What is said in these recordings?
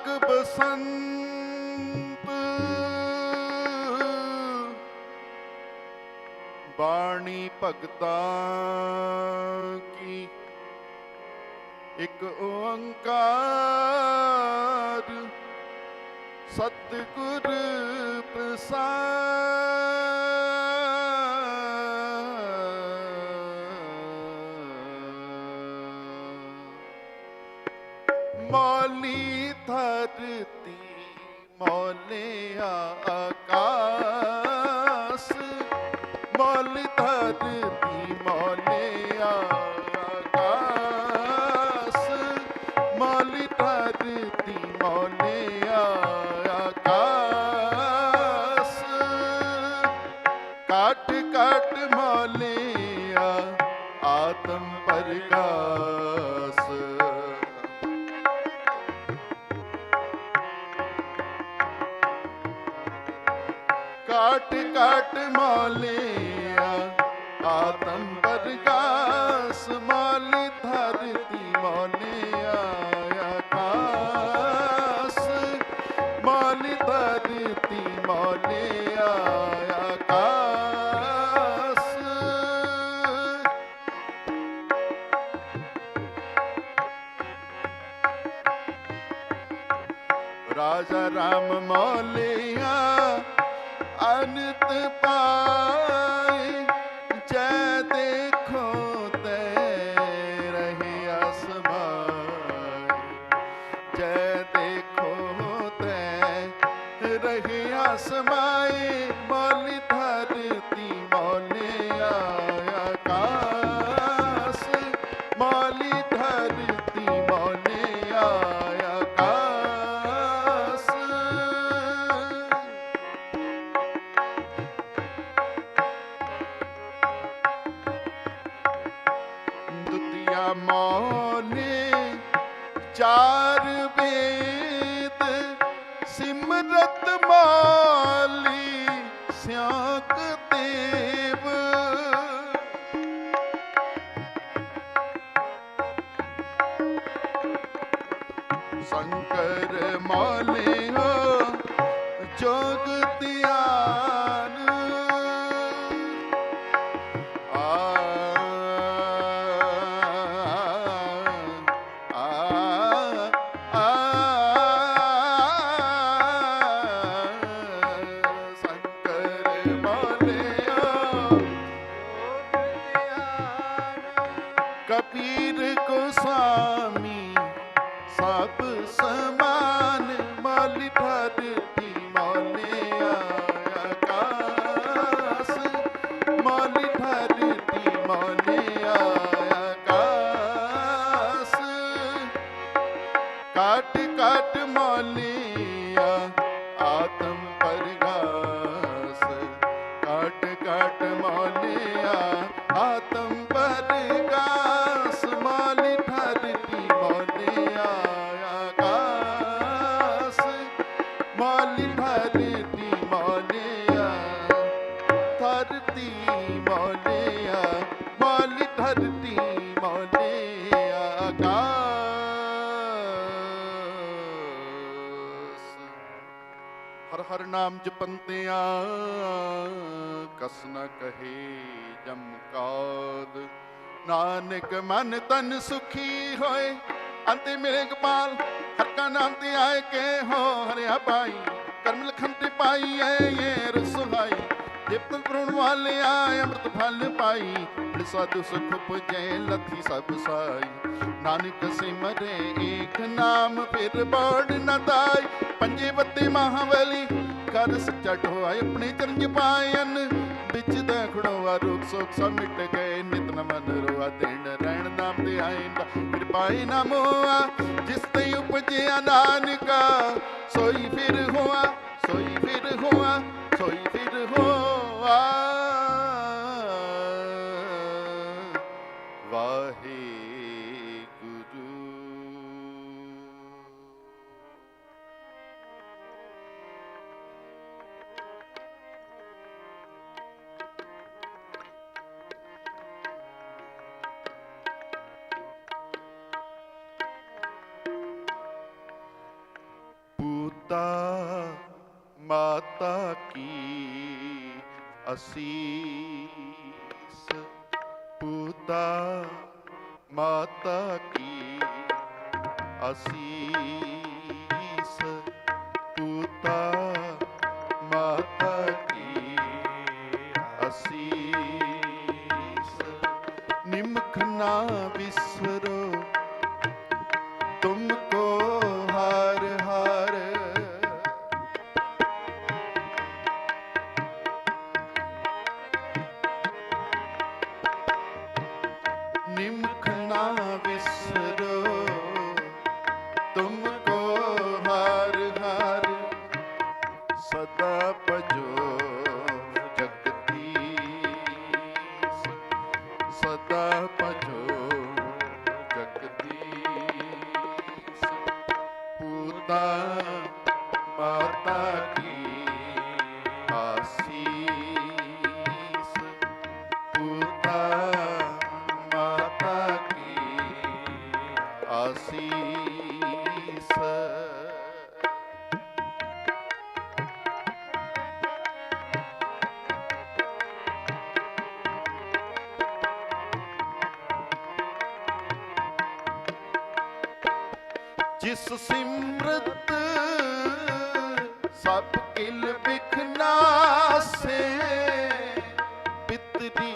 ਰਾਗ ਬਸੰਤ। ਬਾਣੀ ਭਗਤਾ ਕੀ ਇੱਕ ਓੰਕਾਰ। ਸਤਿਗੁਰ ਪ੍ਰਸਾਦ ਧਰਤੀ ਮੌਲਿਆ ਆਕਾਸ। ਕਾਟ ਕਾਟ ਮੌਲਿਆ ਆਤਮ ਪਰਗਾਸ ਮੌਲੀ ਧਰਤੀ ਮੌਲਿਆ ਆਕਾਸ ਮੌਲੀ ਧਰਤੀ ਮੌਲਿਆ ਆਕਾਸ ਰਾਜਾ ਰਾਮ ਮੌਲਿਆ ਅਨੰਤ ਪਾਏ ਸ਼ੰਕਰ ਮੌਲੇ ਹੋ ਸਭ ਸਮਾਨ ਮਲ ਜਪੰਤਿਆਂ ਕਸ ਨ ਕਹੇ ਜਮਕਾਦ ਨਾਨਕ ਮਨ ਤਨ ਸੁਖੀ ਹੋਏ, ਅੰਤੇ ਮੇਰੇ ਗੋਪਾਲ ਹਰ ਨਾਮ ਤੇ ਆਏ ਕੇ ਹੋ ਹਰਿਆ ਪਾਈ ਕਰਮ ਲਖਨ ਤੇ ਪਾਈ ਐ ਇਹ ਰਸੋਈ। ਜਿਪਤ ਪ੍ਰਣ ਵਾਲੇ ਅੰਮ੍ਰਿਤ ਫਲ ਪਾਈ। ਸਾਧੂ ਸੁਖ ਪੁਜੈ ਲਥੀ ਸਭ ਸਾਈ। ਨਾਨਕ ਸਿਮਰੇ ਏਕ ਨਾਮ, ਫਿਰ ਬੋੜ ਨ ਤਾਈ। ਪੰਜੇ ਬੱਤੇ ਮਹਾਵਲੀ ਕਰ ਸੱਚਾ ਢੋਆ ਆਪਣੇ ਚਰਨ ਜਪਾਇਨ ਵਿੱਚ ਦਾ ਖੜੋਆ ਰੋਗ ਸੋਖ ਸਭ ਮਿਟ ਗਏ, ਨਿਤ ਨਮਨ ਰੋਆ ਦੇਣ ਰਹਿਣ ਨਾਮ ਤੇ ਆਇਂਦਾ। ਕਿਰਪਾਈ ਨਾ ਜਿਸ ਤੇ ਉਪਜਿਆ ਨਾਨਕਾ, ਸੋਈ ਫਿਰ ਹੋਆ। ਪਿਤਾ ਮਾਤਾ ਕੀ ਅਸੀਸ? ਪਿਤਾ ਮਾਤਾ ਕੀ ਅਸੀਸ? ਪਿਤਾ ਮਾਤਾ ਕੀ ਅਸੀਸ? ਨਿਮਖ ਨਾ ਜਿਸ ਸਿਮਰਤ ਸਭ ਕਿਲ ਬਿਖਨਾਸੇ ਪਿਤਰੀ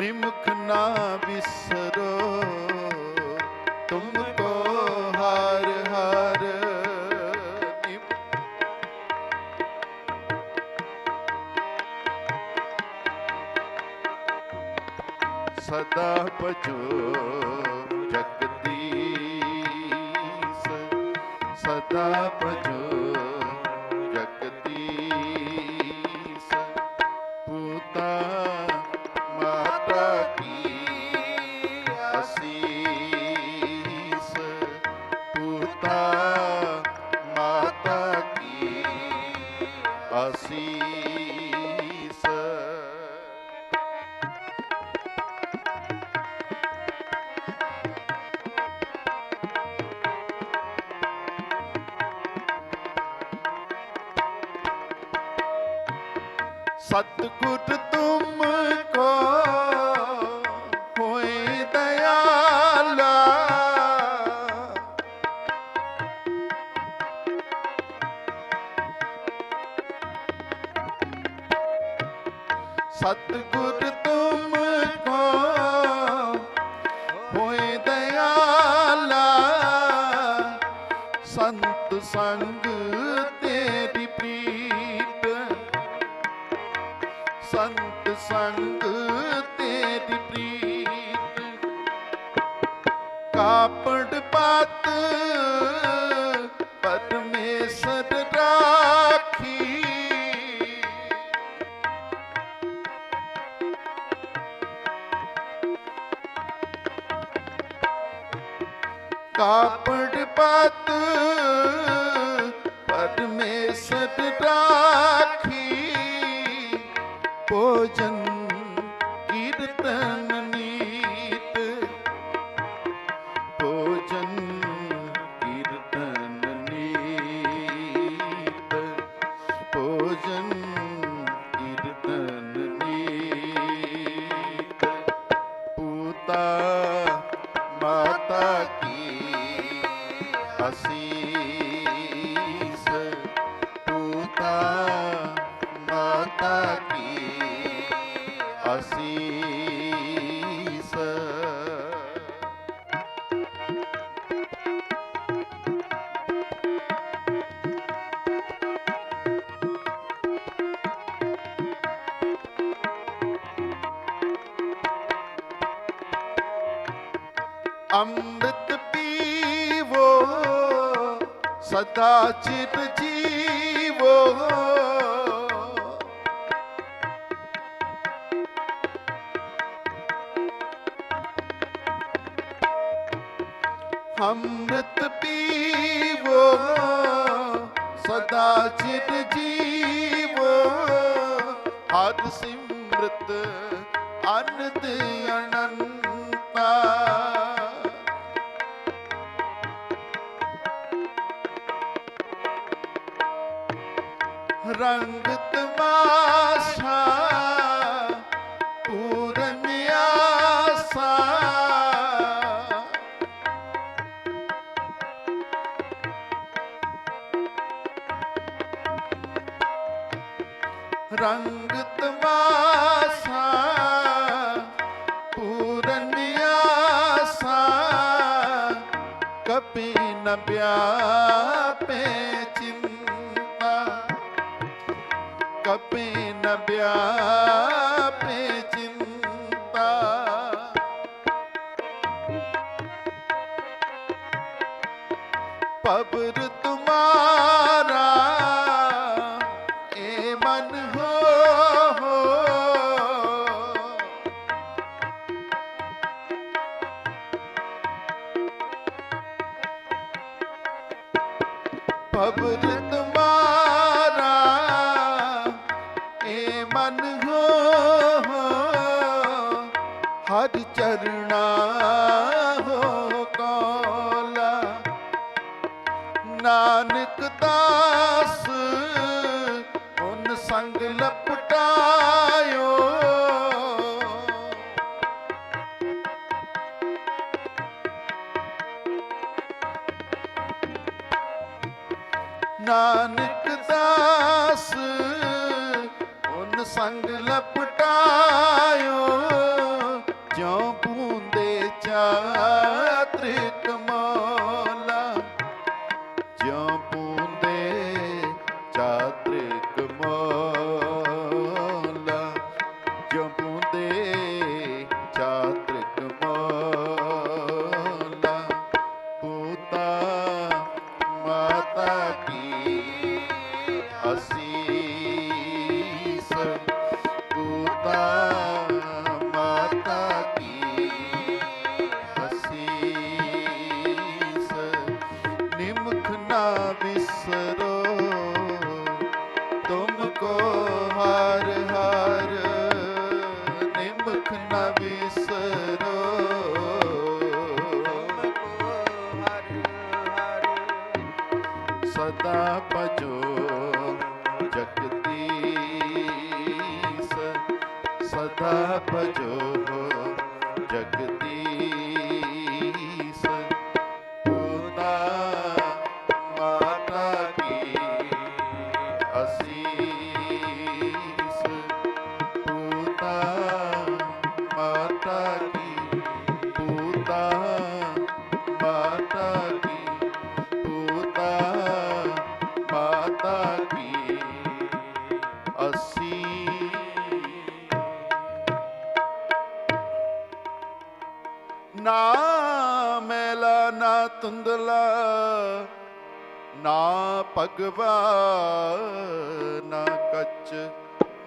ਨਿਮਖ ਨਾ ਵਿਸਰੋ ਤੁਮ ਕੋ ਹਰ ਹਰ ਸਦਾ ਭਜੋ ਜਗਦੀਸ਼। ਸਦਾ ਰੰਗ ਤੇਰੀ ਪ੍ਰੀਤ। ਕਾਪੜ ਪਤ ਰਾਖੀ। ਕਾਪੜ ਪਤ ਕੀਰਤਨ ਅਸੀਸ। ਅੰਮ੍ਰਿਤ ਪੀਵੋ ਸਦਾ ਚਿਤ ਜੀਵੋ। ਅੰਮ੍ਰਿਤ ਪੀਵੋ ਸਦਾ ਚਿਤ ਜੀਵੋ। ਹਰ ਸਿਮਰਤ ਅਨੰਦ ਅਨੰਤਾ। ਰੰਗਤ ਤਮਾਸ਼ਾ ਵਿਆਪੇ ਚਿੰਤਾ। ਪਬਰ ਤੁਮਾਰਾ ਹਰ ਚਰਣਾ ਹੋ ਕੋਲਾ। ਨਾਨਕ ਦਾਸ ਉਨ ਸੰਗ ਲਪਟਾਇਓ ਉਨ ਲਪਟਾਇਓ ਜਿਉ ਬੂੰਦੇ ਚਾਤ੍ਰਿਕ ਪੂਤਾ ਸਦਾ ਭਜੋ ਜਗਦੀਸ਼। ਪੂਨਾ ਮਾਤਾ ਕੀ ਅਸੀਸ। ਪੂਤਾ ਮਾਤਾ ਕੀ ਪੂਤਾ ਮਾਤਾ ਕੀ ਪੂਤਾ ਮਾਤਾ ਕੀ ਅਸੀ ਨਾ ਮੈਲਾ ਨਾ ਤੁੰਦਲਾ ਨਾ ਭਗਵਾ, ਨਾ ਕੱਚ,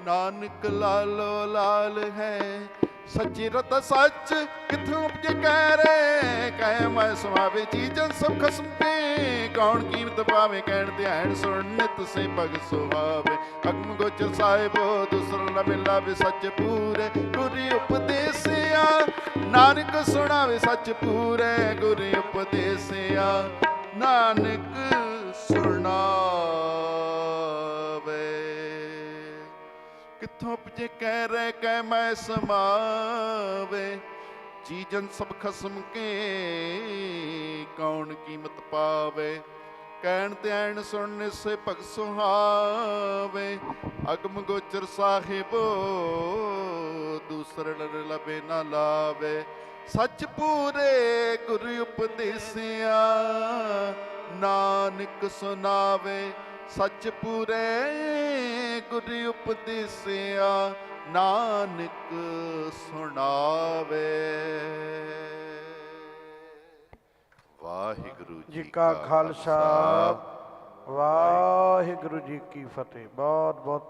ਨਾਨਕ ਲਾਲੋ ਲਾਲ ਹੈ। ਸੱਚੀ ਰਤ ਸੱਚ ਕਿਥੋਂ ਉਪਜੇ ਕਹਿ ਰੇ ਕਹਿ ਮੈਂ ਸਮਾਵੇ ਚੀਜਨ ਸਭ। ਖਸਮ ਤੇ ਕੌਣ ਕੀਮਤ ਪਾਵੇ? ਕਹਿਣ ਧਿਆਨ ਸੁਣ ਨਿਤ ਸੇ ਭਗ ਸੁਹਾਵੇ। ਅਗਮ ਗੋਚਰ ਸਾਹਿਬੋ, ਦੁਸਰ ਨ ਮਿਲਾਵੇ ਸੱਚ ਪੂਰੇ। ਗੁਰੀ ਉਪਦੇਸਿਆ ਨਾਨਕ ਸੁਣਾਵੇ ਸੱਚ ਪੂਰੇ ਗੁਰੀ ਉਪਦੇਸਿਆ। ਨਾਨਕ ਸੁਣਾਵੇ। ਕਿੱਥੋਂ ਉਪਜੇ ਕਹਿ ਰਹਿ ਕਹਿ ਮੈਂ ਸਮਾਵੇ। ਜੀ ਜਨ ਸਭ ਖਸਮ ਕੇ ਕੌਣ ਕੀਮਤ ਪਾਵੇ। ਕਹਿਣ ਤੇ ਐਣ ਸੁਣਨ ਸੇ ਭਗ ਸੁਹਾਵੇ। ਅਗਮ ਗੋਚਰ ਸਾਹਿਬ, ਦੂਸਰ ਨਰ ਲਬੇ ਨਾ ਲਾਵੇ। ਸੱਚ ਪੂਰੇ ਗੁਰੂ ਉਪਦੇਸਿਆ, ਨਾਨਕ ਸੁਨਾਵੇ। ਸੱਚ ਪੂਰੇ ਗੁਰੂ ਉਪਦੇਸਿਆ, ਨਾਨਕ ਸੁਣਾਵੇ। ਵਾਹਿਗੁਰੂ ਜੀ ਕਾ ਖਾਲਸਾ। ਵਾਹਿਗੁਰੂ ਜੀ ਕੀ ਫਤਿਹ। ਬਹੁਤ ਬਹੁਤ